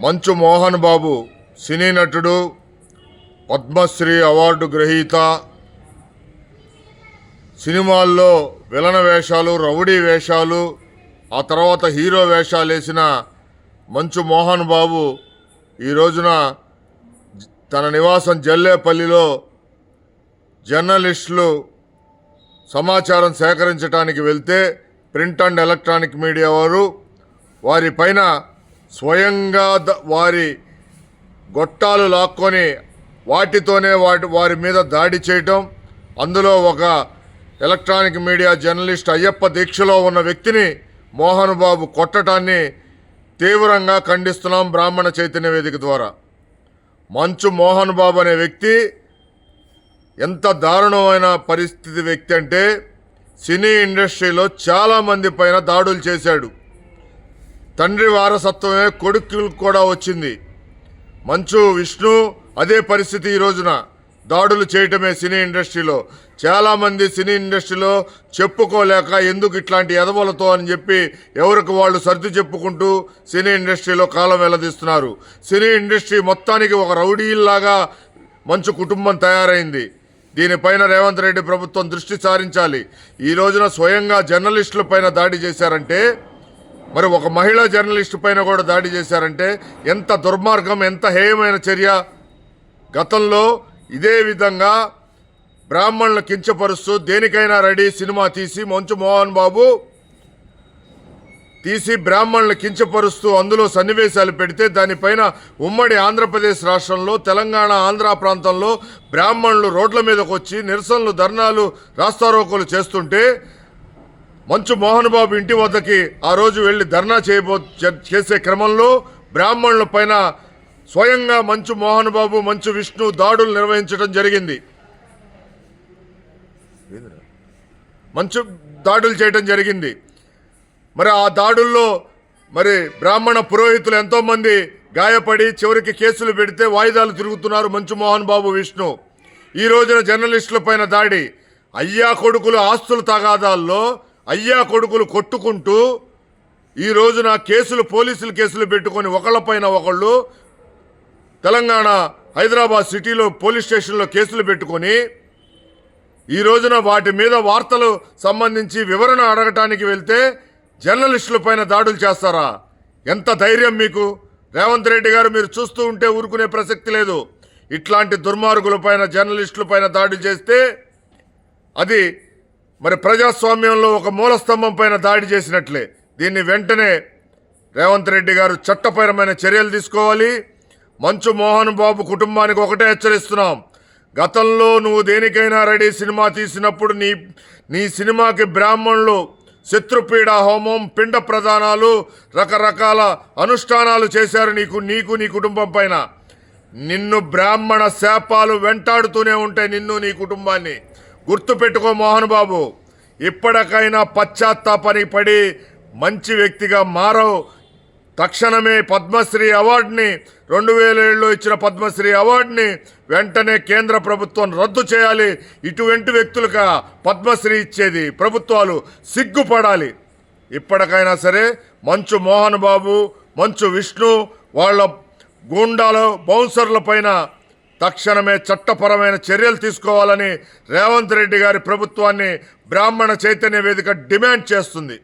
మంచు మోహన్ బాబు సినీ నటుడు పద్మశ్రీ అవార్డు గ్రహీత. సినిమాల్లో విలన వేషాలు రౌడీ వేషాలు ఆ తర్వాత హీరో వేషాలు వేసిన మంచు మోహన్ బాబు ఈ రోజున తన నివాసం జల్లేపల్లిలో జర్నలిస్టులు సమాచారం సేకరించడానికి వెళ్తే ప్రింట్ అండ్ ఎలక్ట్రానిక్ మీడియా వారు వారి పైన స్వయంగా ద- వారి గొట్టాలు లాక్కొని వాటితోనే వాటి వారి మీద దాడి చేయటం అందులో ఒక ఎలక్ట్రానిక్ మీడియా జర్నలిస్ట్ అయ్యప్ప దీక్షలో ఉన్న వ్యక్తిని మోహన్ బాబు కొట్టడాన్ని తీవ్రంగా ఖండిస్తున్నాం బ్రాహ్మణ చైతన్య వేదిక ద్వారా. మంచు మోహన్ బాబు అనే వ్యక్తి ఎంత దారుణమైన పరిస్థితి వ్యక్తి అంటే సినీ ఇండస్ట్రీలో చాలామంది పైన దాడులు చేశాడు. తండ్రి వారసత్వమే కొడుకులకు కూడా వచ్చింది. మంచు విష్ణు అదే పరిస్థితి ఈ రోజున. దాడులు చేయటమే సినీ ఇండస్ట్రీలో. చాలామంది సినీ ఇండస్ట్రీలో చెప్పుకోలేక ఎందుకు ఇట్లాంటి ఎదవలతో అని చెప్పి ఎవరికి వాళ్ళు సర్ది చెప్పుకుంటూ సినీ ఇండస్ట్రీలో కాలం వెల్లదీస్తున్నారు సినీ ఇండస్ట్రీ మొత్తానికి ఒక రౌడీల్లాగా మంచు కుటుంబం తయారైంది. దీనిపైన రేవంత్ రెడ్డి ప్రభుత్వం దృష్టి సారించాలి. ఈ రోజున స్వయంగా జర్నలిస్టుల పైన దాడి చేశారంటే మరి ఒక మహిళా జర్నలిస్టు పైన కూడా దాడి చేశారంటే ఎంత దుర్మార్గం ఎంత హేయమైన చర్య? గతంలో ఇదే విధంగా బ్రాహ్మణులు కించపరుస్తూ దేనికైనా రెడీ సినిమా తీసి మంచు మోహన్ బాబు తీసి బ్రాహ్మణులు కించపరుస్తూ అందులో సన్నివేశాలు పెడితే దానిపైన ఉమ్మడి ఆంధ్రప్రదేశ్ రాష్ట్రంలో తెలంగాణ ఆంధ్ర ప్రాంతంలో బ్రాహ్మణులు రోడ్ల మీదకు వచ్చి నిరసనలు ధర్నాలు రాస్తారోకోలు చేస్తుంటే మంచు మోహన్ బాబు ఇంటి వద్దకి ఆ రోజు వెళ్ళి ధర్నా చేయబో చేసే క్రమంలో బ్రాహ్మణుల పైన స్వయంగా మంచు మోహన్ బాబు మంచు విష్ణు దాడులు నిర్వహించడం జరిగింది. మంచు దాడులు చేయడం జరిగింది. మరి ఆ దాడుల్లో మరి బ్రాహ్మణ పురోహితులు ఎంతోమంది గాయపడి చివరికి కేసులు పెడితే వాయిదాలు తిరుగుతున్నారు మంచు మోహన్ బాబు విష్ణు. ఈ రోజున జర్నలిస్టుల పైన దాడి. అయ్యా కొడుకులు ఆస్తుల తగాదాల్లో అయ్యా కొడుకులు కొట్టుకుంటూ ఈ రోజున కేసులు పోలీసులు కేసులు పెట్టుకొని ఒకళ్ళపైన ఒకళ్ళు తెలంగాణ హైదరాబాద్ సిటీలో పోలీస్ స్టేషన్లో కేసులు పెట్టుకొని ఈ రోజున వాటి మీద వార్తలు సంబంధించి వివరణ అడగటానికి వెళ్తే జర్నలిస్టుల పైన దాడులు చేస్తారా? ఎంత ధైర్యం మీకు? రేవంత్ రెడ్డి గారు మీరు చూస్తూ ఉంటే ఊరుకునే ప్రసక్తి లేదు. ఇట్లాంటి దుర్మార్గుల పైన జర్నలిస్టుల పైన దాడులు చేస్తే అది మరి ప్రజాస్వామ్యంలో ఒక మూలస్తంభం పైన దాడి చేసినట్లే. దీన్ని వెంటనే రేవంత్ రెడ్డి గారు చట్టపరమైన చర్యలు తీసుకోవాలి. మంచు మోహన్ బాబు కుటుంబానికి ఒకటే హెచ్చరిస్తున్నాం. గతంలో నువ్వు దేనికైనా రెడీ సినిమా తీసినప్పుడు నీ నీ సినిమాకి బ్రాహ్మణులు శత్రుపీడ హోమం పిండ ప్రదానాలు రకరకాల అనుష్ఠానాలు చేశారు నీకు నీకు నీ కుటుంబం పైన. నిన్ను బ్రాహ్మణ శాపాలు వెంటాడుతూనే ఉంటాయి నిన్ను నీ కుటుంబాన్ని. గుర్తుపెట్టుకో మోహన్ బాబు ఇప్పటికైనా పశ్చాత్తాపని పడి మంచి వ్యక్తిగా మారవు. తక్షణమే పద్మశ్రీ అవార్డుని రెండు వేల ఏళ్ళలో ఇచ్చిన పద్మశ్రీ అవార్డుని వెంటనే కేంద్ర ప్రభుత్వం రద్దు చేయాలి. ఇటువంటి వ్యక్తులుగా పద్మశ్రీ ఇచ్చేది ప్రభుత్వాలు సిగ్గుపడాలి. ఇప్పటికైనా సరే మంచు మోహన్ బాబు మంచు విష్ణు వాళ్ళ గూండాలు బౌన్సర్ల పైన తక్షణమే చట్టపరమైన చర్యలు తీసుకోవాలని రేవంత్ రెడ్డి గారి ప్రభుత్వాన్ని బ్రాహ్మణ చైతన్య వేదిక డిమాండ్ చేస్తుంది.